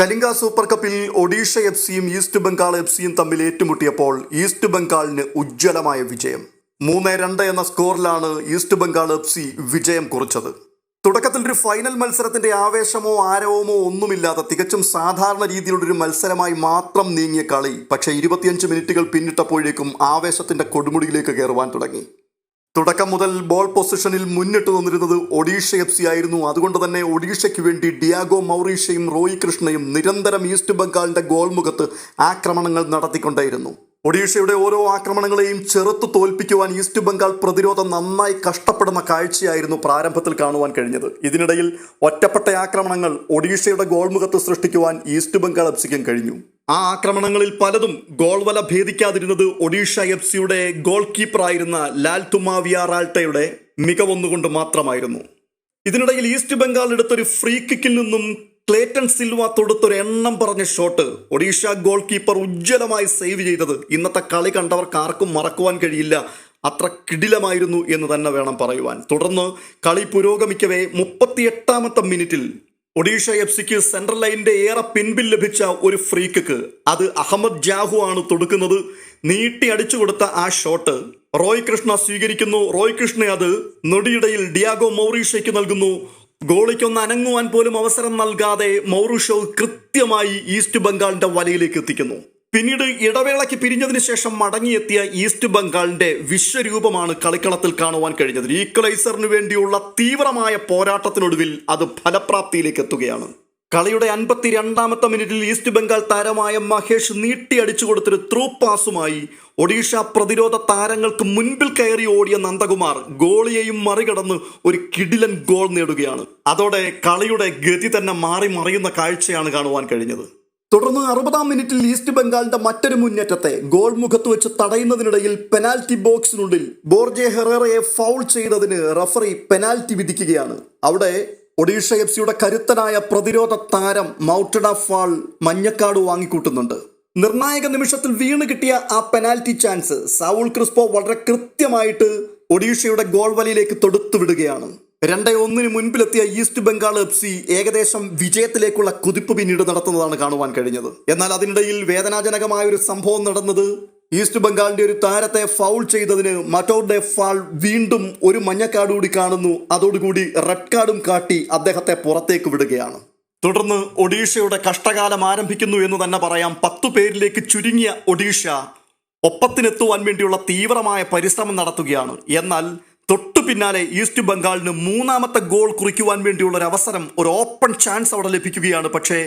Kalinga super കപ്പിൽ Odisha F സിയും east Bengal F സിയും തമ്മിൽ ഏറ്റുമുട്ടിയപ്പോൾ ഈസ്റ്റ് ബംഗാളിന് ഉജ്ജ്വലമായ വിജയം. മൂന്ന് രണ്ട് എന്ന സ്കോറിലാണ് ഈസ്റ്റ് ബംഗാൾ എഫ് സി വിജയം കുറിച്ചത്. തുടക്കത്തിൽ ഒരു ഫൈനൽ മത്സരത്തിന്റെ ആവേശമോ ആരവമോ ഒന്നുമില്ലാതെ തികച്ചും സാധാരണ രീതിയിലുള്ള ഒരു മത്സരമായി മാത്രം നീങ്ങിയ കളി പക്ഷേ ഇരുപത്തിയഞ്ച് മിനിറ്റുകൾ പിന്നിട്ടപ്പോഴേക്കും ആവേശത്തിന്റെ കൊടുമുടിയിലേക്ക് കയറുവാൻ തുടങ്ങി. തുടക്കം മുതൽ ബോൾ പൊസിഷനിൽ മുന്നിട്ട് നിന്നിരുന്നത് ഒഡീഷ എഫ് സി ആയിരുന്നു. അതുകൊണ്ട് തന്നെ ഒഡീഷയ്ക്ക് വേണ്ടി ഡിയാഗോ മൗറീഷയും റോയി കൃഷ്ണയും നിരന്തരം ഈസ്റ്റ് ബംഗാളിന്റെ ഗോൾ മുഖത്ത് ആക്രമണങ്ങൾ നടത്തിക്കൊണ്ടേയിരുന്നു. ഒഡീഷയുടെ ഓരോ ആക്രമണങ്ങളെയും ചെറുത്ത് തോൽപ്പിക്കുവാൻ ഈസ്റ്റ് ബംഗാൾ പ്രതിരോധം നന്നായി കഷ്ടപ്പെടുന്ന കാഴ്ചയായിരുന്നു പ്രാരംഭത്തിൽ കാണുവാൻ കഴിഞ്ഞത്. ഇതിനിടയിൽ ഒറ്റപ്പെട്ട ആക്രമണങ്ങൾ ഒഡീഷയുടെ ഗോൾമുഖത്ത് സൃഷ്ടിക്കുവാൻ ഈസ്റ്റ് ബംഗാൾ എഫ് സിക്കും കഴിഞ്ഞു. ആ ആക്രമണങ്ങളിൽ പലതും ഗോൾ വല ഭേദിക്കാതിരുന്നത് ഒഡീഷ എഫ് സിയുടെ ഗോൾ കീപ്പറായിരുന്ന ലാൽ തുമാവിയാറാൾട്ടയുടെ മികവൊന്നുകൊണ്ട് മാത്രമായിരുന്നു. ഇതിനിടയിൽ ഈസ്റ്റ് ബംഗാൾ എടുത്തൊരു ഫ്രീ കിക്കിൽ നിന്നും ക്ലേറ്റൺ സിൽവ തൊടുത്തൊരു എണ്ണം പറഞ്ഞ ഷോട്ട് ഒഡീഷ ഗോൾ കീപ്പർ ഉജ്ജ്വലമായി സേവ് ചെയ്തത്. ഇന്നത്തെ കളി കണ്ടവർക്ക് ആർക്കും മറക്കുവാൻ കഴിയില്ല. അത്ര കിടിലമായിരുന്നു എന്ന് തന്നെ വേണം പറയുവാൻ. തുടർന്ന് കളി പുരോഗമിക്കവേ മുപ്പത്തിയെട്ടാമത്തെ മിനിറ്റിൽ ഒഡീഷ എഫ് സിക്ക് സെൻട്രൽ ലൈനിന്റെ ഏറെ പിൻപിൽ ലഭിച്ച ഒരു ഫ്രീ കിക്ക് അത് അഹമ്മദ് ജാഹു ആണ് തൊടുക്കുന്നത്. നീട്ടി അടിച്ചു കൊടുത്ത ആ ഷോട്ട് റോയ് കൃഷ്ണ സ്വീകരിക്കുന്നു. റോയ് കൃഷ്ണ അത് നൊടിയിടയിൽ ഡിയാഗോ മൗറീഷയ്ക്ക് നൽകുന്നു. ഗോളിക്കൊന്ന് അനങ്ങുവാൻ പോലും അവസരം നൽകാതെ മൗറീഷോ കൃത്യമായി ഈസ്റ്റ് ബംഗാളിന്റെ വലയിലേക്ക് എത്തിക്കുന്നു. പിന്നീട് ഇടവേളയ്ക്ക് പിരിഞ്ഞതിന് ശേഷം മടങ്ങിയെത്തിയ ഈസ്റ്റ് ബംഗാളിന്റെ വിശ്വരൂപമാണ് കളിക്കളത്തിൽ കാണുവാൻ കഴിഞ്ഞത്. ഈക്വലൈസറിന് വേണ്ടിയുള്ള തീവ്രമായ പോരാട്ടത്തിനൊടുവിൽ അത് ഫലപ്രാപ്തിയിലേക്ക് എത്തുകയാണ്. കളിയുടെ അൻപത്തിരണ്ടാമത്തെ മിനിറ്റിൽ ഈസ്റ്റ് ബംഗാൾ താരമായ മഹേഷ് നീട്ടിയടിച്ചു കൊടുത്തൊരു ത്രൂ പാസുമായി ഒഡീഷ പ്രതിരോധ താരങ്ങൾക്ക് മുൻപിൽ കയറി ഓടിയ നന്ദകുമാർ ഗോളിയെയും മറികടന്ന് ഒരു കിടിലൻ ഗോൾ നേടുകയാണ്. അതോടെ കളിയുടെ ഗതി തന്നെ മാറി മറിയുന്ന കാഴ്ചയാണ് കാണുവാൻ കഴിഞ്ഞത്. തുടർന്ന് അറുപതാം മിനിറ്റിൽ ഈസ്റ്റ് ബംഗാളിന്റെ മറ്റൊരു മുന്നേറ്റത്തെ ഗോൾ മുഖത്ത് വെച്ച് തടയുന്നതിനിടയിൽ പെനാൽറ്റി ബോക്സിനുള്ളിൽ ബോർജെ ഹെറേറയെ ഫൗൾ ചെയ്തതിന് റഫറി പെനാൽറ്റി വിധിക്കുകയാണ്. അവിടെ ഒഡീഷ എഫ് സിയുടെ കരുത്തനായ പ്രതിരോധ താരം മൗട്ടഡ ഫാൾ മഞ്ഞക്കാട് വാങ്ങിക്കൂട്ടുന്നുണ്ട്. നിർണായക നിമിഷത്തിൽ വീണ് കിട്ടിയ ആ പെനാൽറ്റി ചാൻസ് സൗൾ ക്രിസ്പോ വളരെ കൃത്യമായിട്ട് ഒഡീഷയുടെ ഗോൾ വലയിലേക്ക് തൊടുത്തു വിടുകയാണ് രണ്ടേ ഒന്നിന് മുൻപിലെത്തിയ ഈസ്റ്റ് ബംഗാൾ എഫ് സി ഏകദേശം വിജയത്തിലേക്കുള്ള കുതിപ്പ് പിന്നീട് നടത്തുന്നതാണ് കാണുവാൻ കഴിഞ്ഞത്. എന്നാൽ അതിനിടയിൽ വേദനാജനകമായ ഒരു സംഭവം നടന്നത് ഈസ്റ്റ് ബംഗാളിന്റെ ഒരു താരത്തെ ഫൗൾ ചെയ്തതിന് മറ്റോടെ ഫാൾ വീണ്ടും ഒരു മഞ്ഞക്കാട് കൂടി കാണുന്നു. അതോടുകൂടി റെഡ് കാർഡും കാട്ടി അദ്ദേഹത്തെ പുറത്തേക്ക് വിടുകയാണ്. തുടർന്ന് ഒഡീഷയുടെ കഷ്ടകാലം ആരംഭിക്കുന്നു എന്ന് തന്നെ പറയാം. പത്തു പേരിലേക്ക് ചുരുങ്ങിയ ഒഡീഷ ഒപ്പത്തിനെത്തുവാൻ വേണ്ടിയുള്ള തീവ്രമായ പരിശ്രമം നടത്തുകയാണ്. എന്നാൽ പിന്നാലെ ഈസ്റ്റ് ബംഗാളിന് മൂന്നാമത്തെ ഗോൾ കുറിക്കുവാൻ വേണ്ടിയുള്ള ഒരു അവസരം ഒരു ഓപ്പൺ ചാൻസ് അവിടെ ലഭിക്കുകയാണ്. പക്ഷേ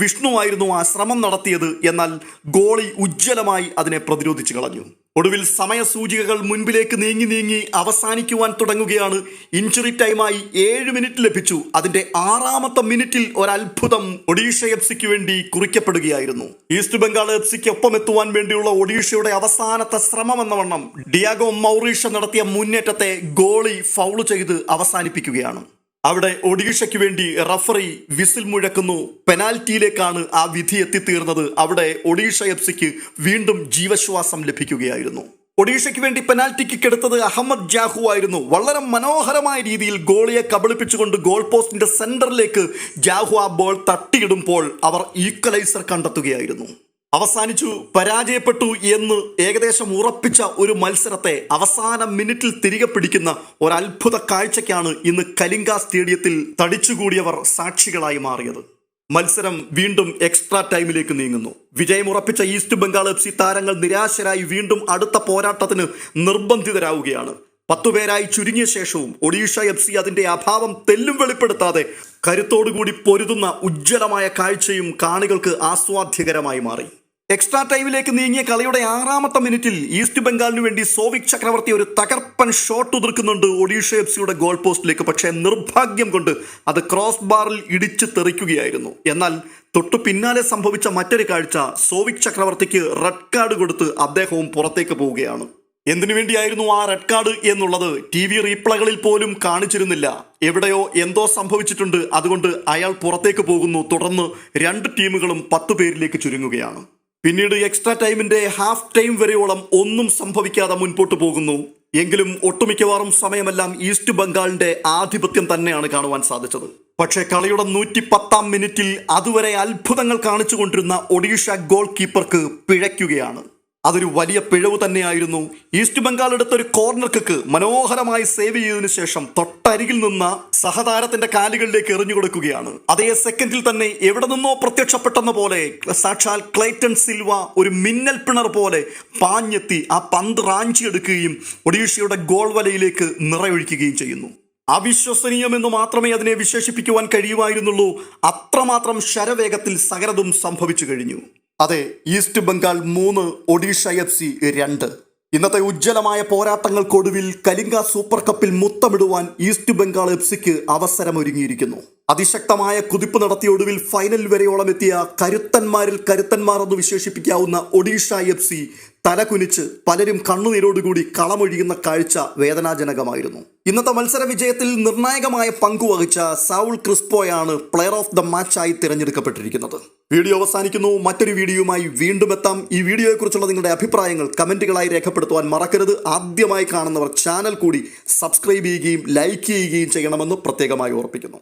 വിഷ്ണു ആയിരുന്നു ആ ശ്രമം നടത്തിയത് എന്നാൽ ഗോളി ഉജ്ജ്വലമായി അതിനെ പ്രതിരോധിച്ചു കളഞ്ഞു. ഒടുവിൽ സമയസൂചികകൾ മുൻപിലേക്ക് നീങ്ങി നീങ്ങി അവസാനിക്കുവാൻ തുടങ്ങുകയാണ്. ഇഞ്ചുറി ടൈമായി ഏഴ് മിനിറ്റ് ലഭിച്ചു. അതിന്റെ ആറാമത്തെ മിനിറ്റിൽ ഒരത്ഭുതം ഒഡീഷ എഫ് സിക്ക് വേണ്ടി കുറിക്കപ്പെടുകയായിരുന്നു. ഈസ്റ്റ് ബംഗാൾ എഫ് സിക്ക് ഒപ്പം എത്തുവാൻ വേണ്ടിയുള്ള ഒഡീഷയുടെ അവസാനത്തെ ശ്രമം എന്ന വണ്ണം ഡിയാഗോ മൗറീഷ നടത്തിയ മുന്നേറ്റത്തെ ഗോളി ഫൗൾ ചെയ്ത് അവസാനിപ്പിക്കുകയാണ്. അവിടെ ഒഡീഷയ്ക്ക് വേണ്ടി റഫറി വിസിൽ മുഴക്കുന്നു. പെനാൽറ്റിയിലേക്കാണ് ആ വിധി എത്തിത്തീർന്നത്. അവിടെ ഒഡീഷ എഫ് സിക്ക് വീണ്ടും ജീവശ്വാസം ലഭിക്കുകയായിരുന്നു. ഒഡീഷയ്ക്ക് വേണ്ടി പെനാൽറ്റി കിക്ക് എടുത്തത് അഹമ്മദ് ജാഹു ആയിരുന്നു. വളരെ മനോഹരമായ രീതിയിൽ ഗോളിയെ കബളിപ്പിച്ചുകൊണ്ട് ഗോൾ പോസ്റ്റിന്റെ സെന്ററിലേക്ക് ജാഹു ആ ബോൾ തട്ടിയിടുമ്പോൾ അവർ ഈക്വലൈസർ കണ്ടെത്തുകയായിരുന്നു. അവസാനിച്ചു പരാജയപ്പെട്ടു എന്ന് ഏകദേശം ഉറപ്പിച്ച ഒരു മത്സരത്തെ അവസാന മിനിറ്റിൽ തിരികെ പിടിക്കുന്ന ഒരു കാഴ്ചയ്ക്കാണ് ഇന്ന് കലിംഗ സ്റ്റേഡിയത്തിൽ തടിച്ചുകൂടിയവർ സാക്ഷികളായി മാറിയത്. മത്സരം വീണ്ടും എക്സ്ട്രാ ടൈമിലേക്ക് നീങ്ങുന്നു. വിജയമുറപ്പിച്ച ഈസ്റ്റ് ബംഗാൾ എഫ് സി താരങ്ങൾ നിരാശരായി വീണ്ടും അടുത്ത പോരാട്ടത്തിന് നിർബന്ധിതരാവുകയാണ്. പത്തുപേരായി ചുരുങ്ങിയ ശേഷവും ഒഡീഷ എഫ് സി അതിന്റെ അഭാവം തെല്ലും വെളിപ്പെടുത്താതെ കരുത്തോടുകൂടി പൊരുതുന്ന ഉജ്ജ്വലമായ കാഴ്ചയും കാണികൾക്ക് ആസ്വാദ്യകരമായി മാറി. എക്സ്ട്രാ ടൈമിലേക്ക് നീങ്ങിയ കളിയുടെ ആറാമത്തെ മിനിറ്റിൽ ഈസ്റ്റ് ബംഗാളിന് വേണ്ടി സോവിക് ചക്രവർത്തി ഒരു തകർപ്പൻ ഷോട്ട് ഉതിർക്കുന്നുണ്ട് ഒഡീഷ എഫ് സിയുടെ ഗോൾ പോസ്റ്റിലേക്ക് പക്ഷേ നിർഭാഗ്യം കൊണ്ട് അത് ക്രോസ് ബാറിൽ ഇടിച്ച് തെറിക്കുകയായിരുന്നു. എന്നാൽ തൊട്ടു പിന്നാലെ സംഭവിച്ച മറ്റൊരു കാഴ്ച സോവിക് ചക്രവർത്തിക്ക് റെഡ് കാർഡ് കൊടുത്ത് അദ്ദേഹവും പുറത്തേക്ക് പോവുകയാണ്. എന്തിനു വേണ്ടിയായിരുന്നു ആ റെഡ് കാർഡ് എന്നുള്ളത് ടി വി റീപ്ലകളിൽ പോലും കാണിച്ചിരുന്നില്ല. എവിടെയോ എന്തോ സംഭവിച്ചിട്ടുണ്ട്. അതുകൊണ്ട് അയാൾ പുറത്തേക്ക് പോകുന്നു. തുടർന്ന് രണ്ട് ടീമുകളും പത്തു പേരിലേക്ക് ചുരുങ്ങുകയാണ്. പിന്നീട് എക്സ്ട്രാ ടൈമിന്റെ ഹാഫ് ടൈം വരെയോളം ഒന്നും സംഭവിക്കാതെ മുൻപോട്ട് പോകുന്നു. എങ്കിലും ഒട്ടുമിക്കവാറും സമയമെല്ലാം ഈസ്റ്റ് ബംഗാളിന്റെ ആധിപത്യം തന്നെയാണ് കാണുവാൻ സാധിച്ചത്. പക്ഷേ കളിയുടെ നൂറ്റി പത്താം മിനിറ്റിൽ അതുവരെ അത്ഭുതങ്ങൾ കാണിച്ചുകൊണ്ടിരുന്ന ഒഡീഷ ഗോൾ കീപ്പർക്ക് പിഴയ്ക്കുകയാണ്. അതൊരു വലിയ പിഴവ് തന്നെയായിരുന്നു. ഈസ്റ്റ് ബംഗാൾ എടുത്ത ഒരു കോർണർ കിക്ക് മനോഹരമായി സേവ് ചെയ്തതിനു ശേഷം തൊട്ടരികിൽ നിന്ന സഹതാരത്തിന്റെ കാലുകളിലേക്ക് എറിഞ്ഞു കൊടുക്കുകയാണ്. അതേ സെക്കൻഡിൽ തന്നെ എവിടെ നിന്നോ പ്രത്യക്ഷപ്പെട്ടെന്ന പോലെ സാക്ഷാൽ ക്ലൈറ്റൺ സിൽവ ഒരു മിന്നൽ പിണർ പോലെ പാഞ്ഞെത്തി ആ പന്ത് റാഞ്ചിയെടുക്കുകയും ഒഡീഷയുടെ ഗോൾ വലയിലേക്ക് നിറയൊഴിക്കുകയും ചെയ്യുന്നു. അവിശ്വസനീയമെന്ന് മാത്രമേ അതിനെ വിശേഷിപ്പിക്കുവാൻ കഴിയുമായിരുന്നുള്ളൂ അത്രമാത്രം ശരവേഗത്തിൽ സകലതും സംഭവിച്ചു കഴിഞ്ഞു. അതെ ഈസ്റ്റ് ബംഗാൾ മൂന്ന് ഒഡീഷ എഫ് സി രണ്ട്. ഇന്നത്തെ ഉജ്ജ്വലമായ പോരാട്ടങ്ങൾക്കൊടുവിൽ കലിംഗ സൂപ്പർ കപ്പിൽ മുത്തമിടുവാൻ ഈസ്റ്റ് ബംഗാൾ എഫ് സിക്ക് അവസരമൊരുങ്ങിയിരിക്കുന്നു. അതിശക്തമായ കുതിപ്പ് നടത്തിയ ഒടുവിൽ ഫൈനൽ വരെയോളം എത്തിയ കരുത്തന്മാരിൽ കരുത്തന്മാർ എന്ന് വിശേഷിപ്പിക്കാവുന്ന ഒഡീഷ എഫ് സി തലകുനിച്ച് പലരും കണ്ണുനീരോടുകൂടി കളമൊഴിയുന്ന കാഴ്ച വേദനാജനകമായിരുന്നു. ഇന്നത്തെ മത്സര വിജയത്തിൽ നിർണായകമായ പങ്കുവഹിച്ച സൗൾ ക്രിസ്പോയാണ് പ്ലെയർ ഓഫ് ദ മാച്ചായി തിരഞ്ഞെടുക്കപ്പെട്ടിരിക്കുന്നത്. വീഡിയോ അവസാനിക്കുന്നു. മറ്റൊരു വീഡിയോയുമായി വീണ്ടും എത്താം. ഈ വീഡിയോയെക്കുറിച്ചുള്ള നിങ്ങളുടെ അഭിപ്രായങ്ങൾ കമന്റുകളായി രേഖപ്പെടുത്തുവാൻ മറക്കരുത്. ആദ്യമായി കാണുന്നവർ ചാനൽ കൂടി സബ്സ്ക്രൈബ് ചെയ്യുകയും ലൈക്ക് ചെയ്യുകയും ചെയ്യണമെന്ന് പ്രത്യേകമായി ഓർപ്പിക്കുന്നു.